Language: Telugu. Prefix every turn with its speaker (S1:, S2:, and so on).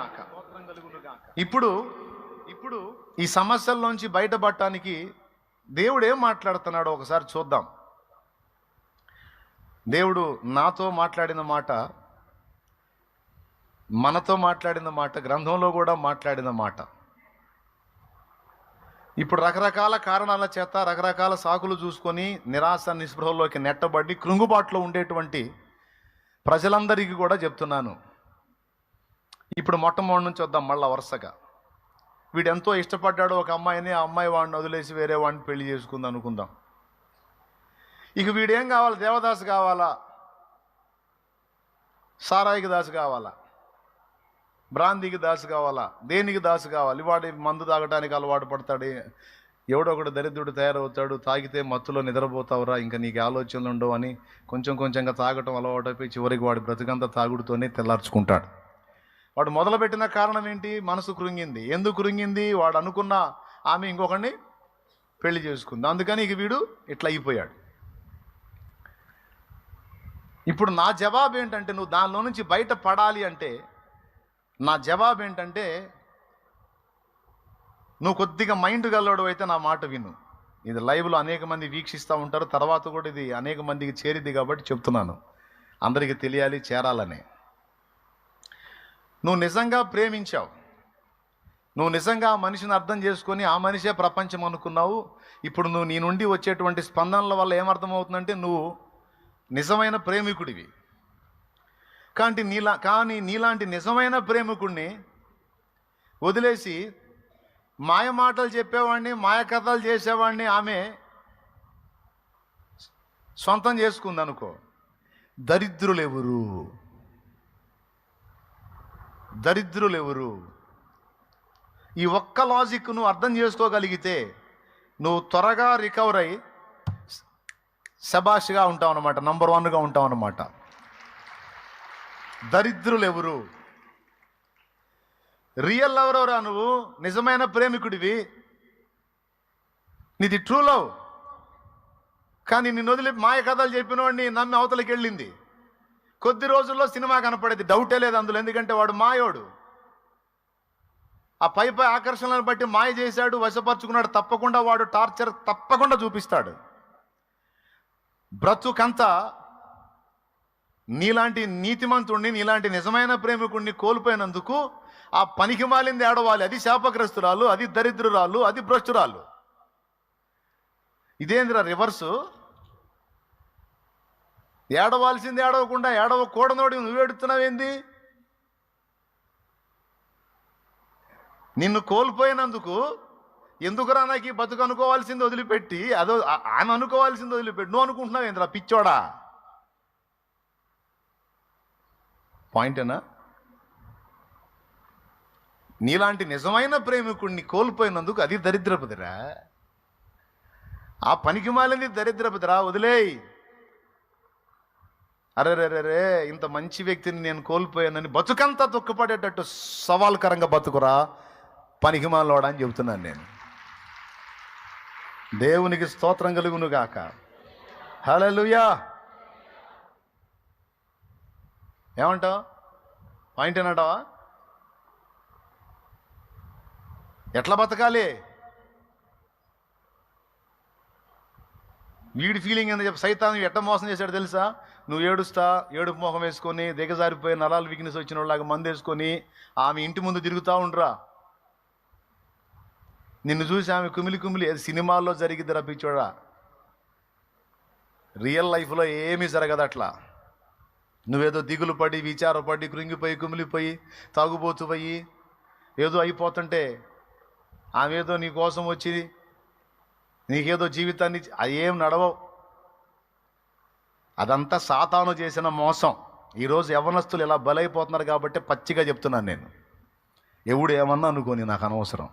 S1: గాక. ఇప్పుడు ఇప్పుడు ఈ సమస్యల్లోంచి బయటపడటానికి దేవుడు ఏం మాట్లాడుతున్నాడో ఒకసారి చూద్దాం. దేవుడు నాతో మాట్లాడిన మాట మనతో మాట్లాడిన మాట గ్రంథంలో కూడా మాట్లాడిన మాట. ఇప్పుడు రకరకాల కారణాల చేత రకరకాల సాకులు చూసుకొని నిరాశ నిస్పృహలోకి నెట్టబడి కృంగుబాటులో ఉండేటువంటి ప్రజలందరికీ కూడా చెప్తున్నాను. ఇప్పుడు మొట్టమొదటి నుంచి వద్దాం మళ్ళీ వరుసగా. వీడు ఎంతో ఇష్టపడ్డాడు ఒక అమ్మాయిని ఆ అమ్మాయి వాడిని వదిలేసి వేరే వాడిని పెళ్ళి చేసుకుంది అనుకుందాం. ఇక వీడేం కావాలి? దేవదాసు కావాలా? సారాయికి దాసు కావాలా? బ్రాంతికి దాసు కావాలా? దేనికి దాసు కావాలి? వాడి మందు తాగడానికి అలవాటు పడతాడు. ఎవడో ఒకడు దరిద్రుడు తయారవుతాడు. తాగితే మత్తులో నిద్రపోతావురా ఇంకా నీకు ఆలోచనలు ఉండవు అని కొంచెం కొంచెంగా తాగటం అలవాటైపోయి చివరికి వాడి బ్రతికంతా తాగుడుతోనే తెల్లార్చుకుంటాడు. వాడు మొదలుపెట్టిన కారణం ఏంటి? మనసు కృంగింది. ఎందుకు కృంగింది? వాడు అనుకున్న ఆమె ఇంకొకరిని పెళ్ళి చేసుకుంది. అందుకని ఇక వీడు ఇట్లా అయిపోయాడు. ఇప్పుడు నా జవాబు ఏంటంటే నువ్వు దానిలో నుంచి బయట పడాలి అంటే నా జవాబు ఏంటంటే నువ్వు కొద్దిగా మైండ్ గల్లోడు అయితే నా మాట విను. ఇది లైవ్లో అనేక మంది వీక్షిస్తూ ఉంటారు. తర్వాత కూడా ఇది అనేక మందికి చేరిద్ది కాబట్టి చెప్తున్నాను. అందరికీ తెలియాలి చేరాలని. నువ్వు నిజంగా ప్రేమించావు. నువ్వు నిజంగా ఆ మనిషిని అర్థం చేసుకొని ఆ మనిషే ప్రపంచం అనుకున్నావు. ఇప్పుడు నువ్వు నీ నుండి వచ్చేటువంటి స్పందనల వల్ల ఏమర్థమవుతుందంటే నువ్వు నిజమైన ప్రేమికుడివి. కానీ నీలా కానీ నీలాంటి నిజమైన ప్రేమికుడిని వదిలేసి మాయ మాటలు చెప్పేవాడిని మాయ కథలు చేసేవాడిని ఆమె సొంతం చేసుకుంది అనుకో దరిద్రులు ఎవరు ఈ ఒక్క లాజిక్ నువ్వు అర్థం చేసుకోగలిగితే నువ్వు త్వరగా రికవర్ అయ్యి శబాష్గా ఉంటావు అనమాట నంబర్ వన్గా ఉంటావు అనమాట దరిద్రులు ఎవరు రియల్ లవర్ ఎవరా నువ్వు? నిజమైన ప్రేమికుడివి. నీది ట్రూ లవ్ కానీ నిన్ను వదిలి మాయ కథలు చెప్పినవాడిని నమ్మి అవతలకి వెళ్ళింది కొద్ది రోజుల్లో సినిమా కనపడేది. డౌటే లేదు అందులో. ఎందుకంటే వాడు మాయోడు. ఆ పై పై ఆకర్షణలను బట్టి మాయ చేశాడు వశపరుచుకున్నాడు. తప్పకుండా వాడు టార్చర్ తప్పకుండా చూపిస్తాడు. బ్రతుకంతా నీలాంటి నీతిమంతుణ్ణి నీలాంటి నిజమైన ప్రేమికుణ్ణి కోల్పోయినందుకు ఆ పనికి మాలింది ఏడవాలి అది శాపగ్రస్తురాలు అది దరిద్రురాలు అది భ్రష్టురాలు. ఇదేందిరా రివర్సు? ఏడవాల్సింది ఏడవకుండా ఏడవకూడనోడి నువ్వు ఏడుతున్నావేంది నిన్ను కోల్పోయినందుకు ఎందుకురా నాకు ఈ బతుకు అనుకోవాల్సింది వదిలిపెట్టి? అదో ఆమె అనుకోవాల్సింది వదిలిపెట్టి. నువ్వు అనుకుంటున్నావు ఏంద్రా? పిచ్చోడా? పాయింటేనా? నీలాంటి నిజమైన ప్రేమికుడిని కోల్పోయినందుకు అది దరిద్రపదిరా. ఆ పనికి మాలింది దరిద్రపదిరా. వదిలేయ్. అరేరేరే ఇంత మంచి వ్యక్తిని నేను కోల్పోయానని బతుకంతా దుఃఖపడేటట్టు సవాల్కరంగా బతుకురా? పనికిమాలోడా అని చెబుతున్నాను నేను. దేవునికి స్తోత్రం కలుగును గాక హల్లెలూయా! ఏమంటావు? పాయింట్ ఏనంటావా? ఎట్లా బతకాలి? వీడి ఫీలింగ్ ఏందని చెప్పి. సైతాన్ని ఎట్ట మోసం చేశాడు తెలుసా? నువ్వు ఏడుస్తా ఏడుపు మొహం వేసుకొని దిగజారిపోయి నరాలు వీక్నెస్ వచ్చిన వాళ్ళగా మందు వేసుకొని ఆమె ఇంటి ముందు తిరుగుతూ ఉండరా. నిన్ను చూసి ఆమె కుమిలి కుమిలి అది సినిమాల్లో జరిగిద్ది రప్పించోడా రియల్ లైఫ్లో ఏమీ జరగదు అట్లా. నువ్వేదో దిగులు పడి విచారపడి కృంగిపోయి కుమిలిపోయి తాగుబోతుపోయి ఏదో అయిపోతుంటే ఆమె ఏదో నీ కోసం వచ్చి నీకేదో జీవితాన్ని ఇచ్చి- ఏం నడవవు. అదంతా సాతాను చేసిన మోసం. ఈరోజు యవనస్తులు ఇలా బలైపోతున్నారు కాబట్టి పచ్చిగా చెప్తున్నాను నేను. ఎవడు ఏమన్నా అనుకోని నాకు అనవసరం.